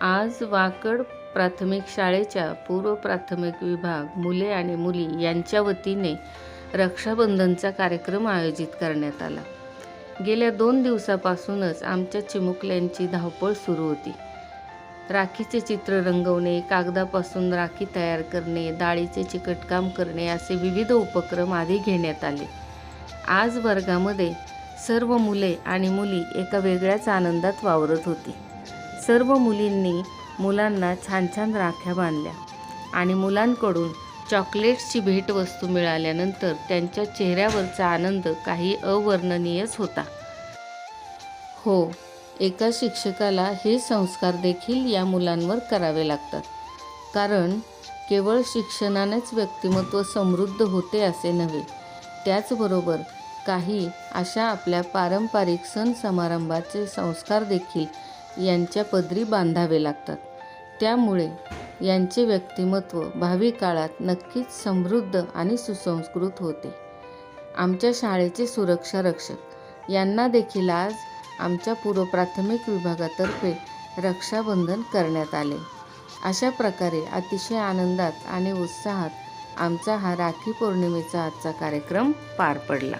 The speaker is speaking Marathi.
आज वाकड प्राथमिक शाळेच्या पूर्व प्राथमिक विभाग मुले आणि मुली यांच्या वतीने रक्षाबंधनचा कार्यक्रम आयोजित करण्यात आला. गेल्या दोन दिवसापासूनच आमच्या चिमुकल्यांची धावपळ सुरू होती. राखीचे चित्र रंगवणे कागदापासून राखी तयार करणे डाळीचे चिकटकाम करणे असे विविध उपक्रम आधी घेण्यात आले. आज वर्गामध्ये सर्व मुले आणि मुली एका वेगळ्याच आनंदात वावरत होती. सर्व मुलींनी मुलांना छान छान राख्या बांधल्या आणि मुलांकडून चॉकलेट्सची भेटवस्तू मिळाल्यानंतर त्यांच्या चेहऱ्यावरचा आनंद काही अवर्णनीयच होता. हो एका शिक्षकाला हे संस्कार देखील या मुलांवर करावे लागतात. कारण केवळ शिक्षणानेच व्यक्तिमत्व समृद्ध होते असे नव्हे त्याचबरोबर काही अशा आपल्या पारंपरिक सण समारंभाचे संस्कार देखील यांच्या पदरी बांधावे लागतात. त्यामुळे यांचे व्यक्तिमत्व भावी काळात नक्कीच समृद्ध आणि सुसंस्कृत होते. आमच्या शाळेचे सुरक्षा रक्षक यांना देखील आज आमच्या पूर्वप्राथमिक विभागातर्फे रक्षाबंधन करण्यात आले. अशा प्रकारे अतिशय आनंदात आणि उत्साहात आमचा हा राखी पौर्णिमेचा आजचा कार्यक्रम पार पडला.